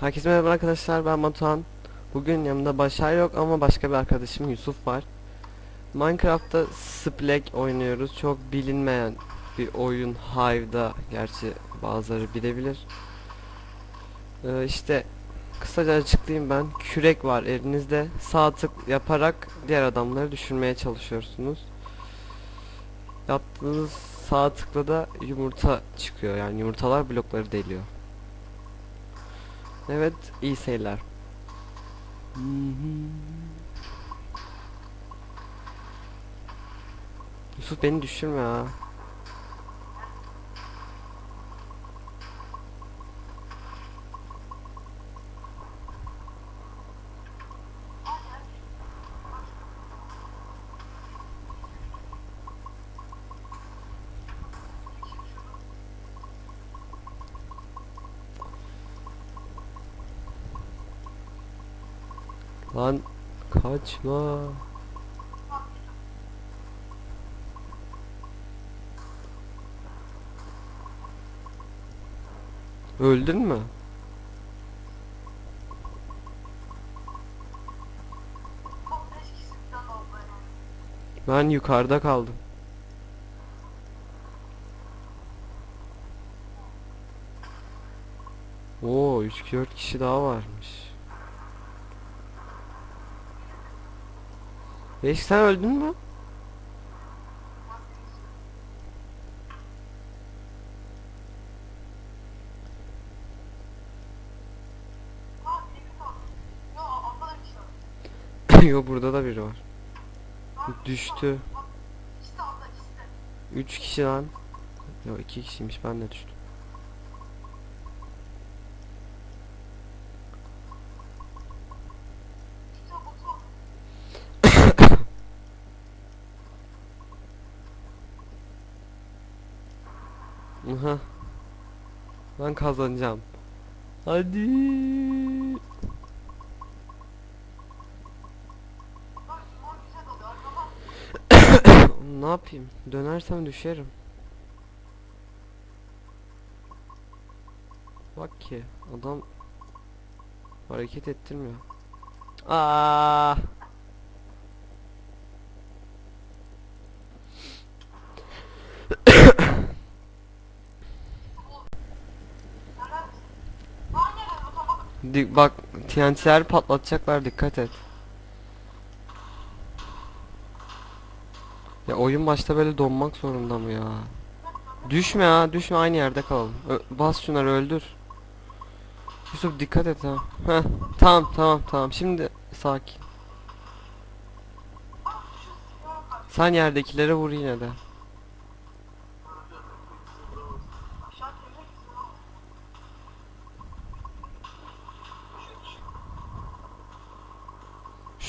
Herkese merhaba arkadaşlar ben Batuhan. Bugün yanımda Başar yok ama başka bir arkadaşım Yusuf var. Minecraft'ta Splake oynuyoruz. Çok bilinmeyen bir oyun Hive'da gerçi bazıları bilebilir. Ee, işte kısaca açıklayayım ben. Kürek var elinizde. Sağ tık yaparak diğer adamları düşürmeye çalışıyorsunuz. Yaptığınız sağ tıkla da yumurta çıkıyor. Yani yumurtalar blokları deliyor. Evet, iyi seyirler. Yusuf beni düşürme ha. Lan kaçma. Öldün mü? Ben yukarıda kaldım. Oo 3-4 kişi daha varmış. Beş sen öldün mü? Yo burada da biri var. Düştü. 3 kişi lan. Yo 2 kişiymiş ben de düştüm. Aha. Ben kazanacağım. Hadi. ne yapayım? Dönersem düşerim. Bak ki adam hareket ettirmiyor. Aa! Di- bak TNT'ler patlatacaklar dikkat et. Ya oyun başta böyle donmak zorunda mı ya? Düşme ha düşme aynı yerde kalalım. Ö- bas şunları öldür. Yusuf dikkat et ha. Heh, tamam tamam tamam şimdi sakin. Sen yerdekilere vur yine de.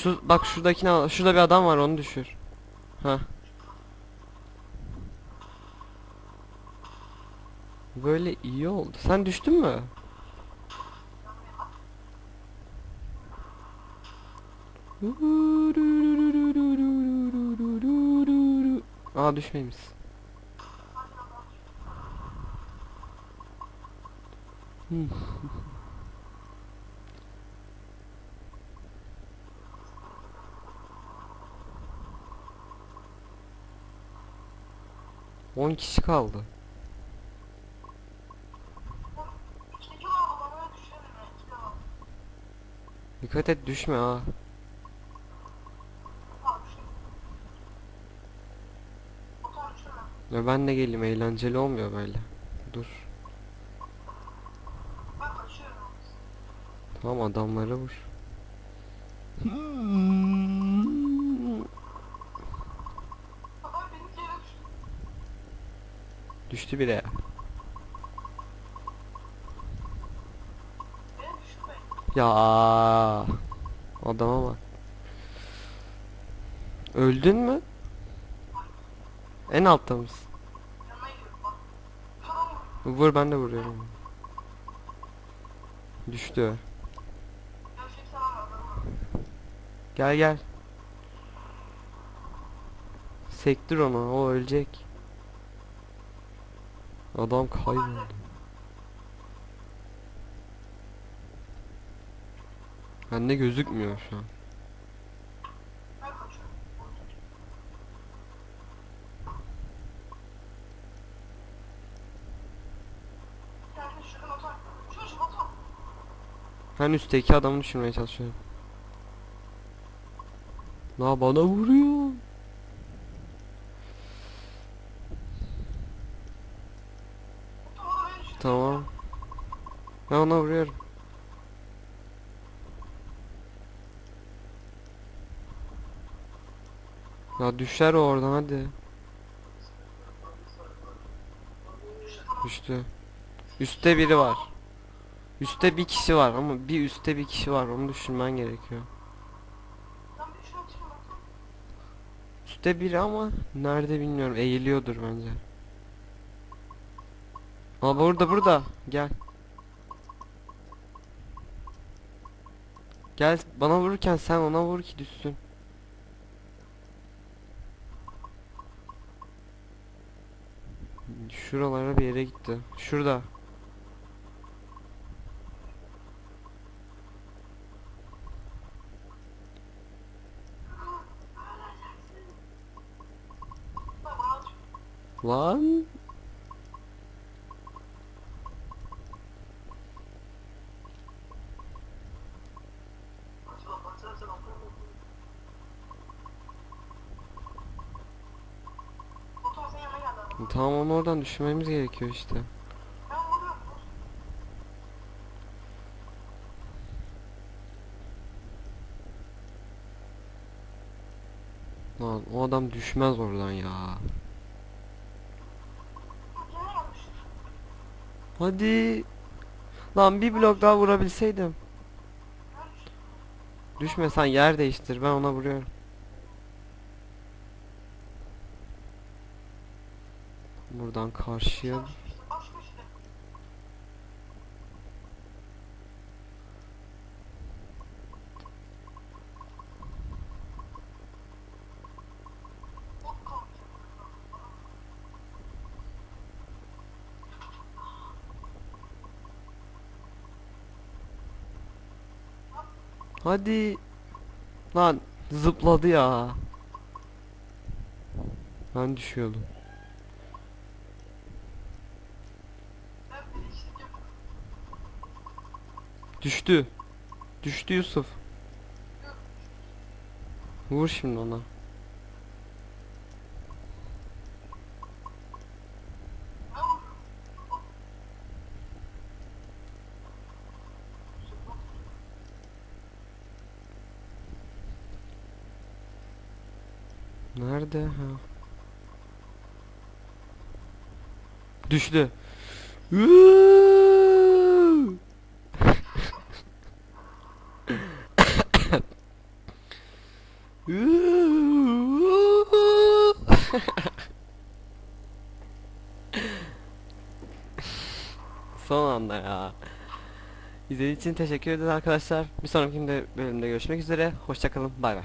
Şu bak şuradakini al. Şurada bir adam var onu düşür. Ha. Böyle iyi oldu. Sen düştün mü? Aa düşmemiş. Hmm. On kişi kaldı. Dikkat et düşme ha. Ya ben de geleyim eğlenceli olmuyor böyle. Dur. Tamam adamları vur. Düştü bile ya. Ya adama bak. Öldün mü? En altta mısın? Vur ben de vuruyorum. Düştü. Gel gel. Sektir onu o ölecek. Adam kayboldu. Bende gözükmüyor şu an. Ben üstteki adamı düşürmeye çalışıyorum. La bana vuruyor. Otur orada beni düşür. Tamam. Ben ona vuruyorum. Ya düşer o oradan hadi. Düştü. Üste biri var. Üste bir kişi var ama bir üstte bir kişi var onu düşünmen gerekiyor. Üstte biri ama nerede bilmiyorum eğiliyordur bence. Aa burada burada gel. Gel bana vururken sen ona vur ki düşsün. Şuralara bir yere gitti. Şurada. Lan. Baksana baksana sen otur. Otur sen yanına gel bana. Tamam onu oradan düşürmemiz gerekiyor işte. Lan o adam düşmez oradan ya. Hadi. Lan bir blok daha vurabilseydim. Düşme sen yer değiştir ben ona vuruyorum. Buradan karşıya. Hadi. Lan zıpladı ya. Ben düşüyordum. Düştü. Düştü Yusuf. Vur şimdi ona. Nerede ha? Düştü. Üüüü! Son anda ya. İzlediğiniz için teşekkür ederiz arkadaşlar. Bir sonraki bölümde görüşmek üzere. Hoşçakalın. Bay bay.